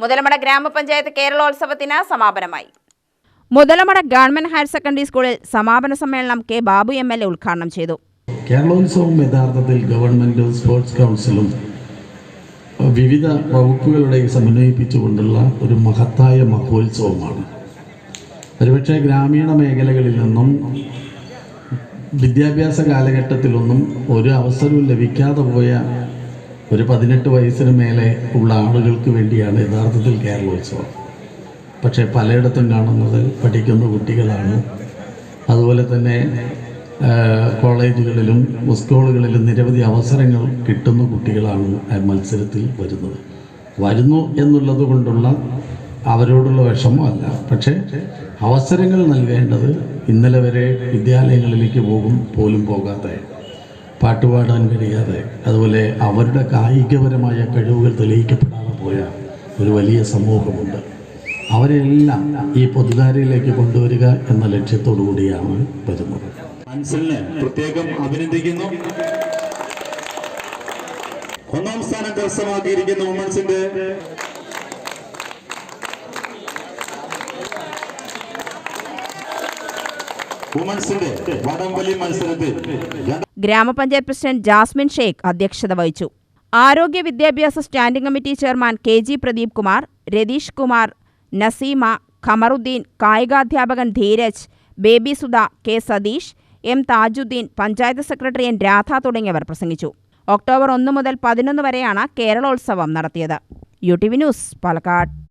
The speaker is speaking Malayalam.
മുതലമട ഗ്രാമപഞ്ചായത്ത് കേരളോത്സവത്തിന് സമാപനമായി. മുതലമട ഗവൺമെന്റ് ഹയർ സെക്കൻഡറി സ്കൂളിൽ സമാപന സമ്മേളനം K Babu M L A ഉദ്ഘാടനം ചെയ്തു. കേരളോത്സവം യഥാർത്ഥത്തിൽ ഗവൺമെന്റ് സ്പോർട്സ് കൗൺസിലും വിവിധ വകുപ്പുകളുടെ സമന്വയിപ്പിച്ചുകൊണ്ടുള്ള ഒരു മഹത്തായ മഹോത്സവമാണ്. ഒരുപക്ഷെ ഗ്രാമീണ മേഖലകളിൽ നിന്നും വിദ്യാഭ്യാസ കാലഘട്ടത്തിലൊന്നും ഒരു അവസരവും ലഭിക്കാതെ പോയ ഒരു പതിനെട്ട് വയസ്സിന് മേലെ ഉള്ള ആളുകൾക്ക് വേണ്ടിയാണ് യഥാർത്ഥത്തിൽ കേരളോത്സവം. പക്ഷേ പലയിടത്തും കാണുന്നത് പഠിക്കുന്ന കുട്ടികളാണ്. അതുപോലെ തന്നെ കോളേജുകളിലും സ്കൂളുകളിലും നിരവധി അവസരങ്ങൾ കിട്ടുന്ന കുട്ടികളാണ് മത്സരത്തിൽ വരുന്നത്. വരുന്നു എന്നുള്ളത് കൊണ്ടുള്ള അവരോടുള്ള വിഷമമല്ല പക്ഷേ അവസരങ്ങൾ നൽകേണ്ടത് ഇന്നലെ വരെ വിദ്യാലയങ്ങളിലേക്ക് പോകും പോലും പോകാതെ പാട്ടുപാടാൻ കഴിയാതെ അതുപോലെ അവരുടെ കായികപരമായ കഴിവുകൾ തെളിയിക്കപ്പെടാതെ പോയ ഒരു വലിയ സമൂഹമുണ്ട്. അവരെല്ലാം ഈ പൊതുധാരയിലേക്ക് കൊണ്ടുവരിക എന്ന ലക്ഷ്യത്തോടു കൂടിയാണ് വരുന്നത്. പ്രത്യേകം അഭിനന്ദിക്കുന്നു. ഒന്നാം സ്ഥാനം കരസ്ഥമാക്കിയിരിക്കുന്ന വുമൻസിന്റെ. വുമൻസിന്റെ വടംവലി മത്സരത്തിൽ ഗ്രാമപഞ്ചായത്ത് പ്രസിഡന്റ് ജാസ്മിൻ ഷെയ്ഖ് അധ്യക്ഷത വഹിച്ചു. ആരോഗ്യ വിദ്യാഭ്യാസ standing committee chairman K G Pradeep Kumar Ratheesh Kumar Naseema Khamaruddeen കായികാധ്യാപകൻ Dheeraj Baby Sudha K Satheesh M Thajudheen panchayat secretary N Radha തുടങ്ങിയവർ പ്രസംഗിച്ചു. ഒക്ടോബർ ഒന്ന് മുതൽ പതിനൊന്ന് വരെയാണ് കേരളോത്സവം നടത്തിയത്. U T V news Palakkad.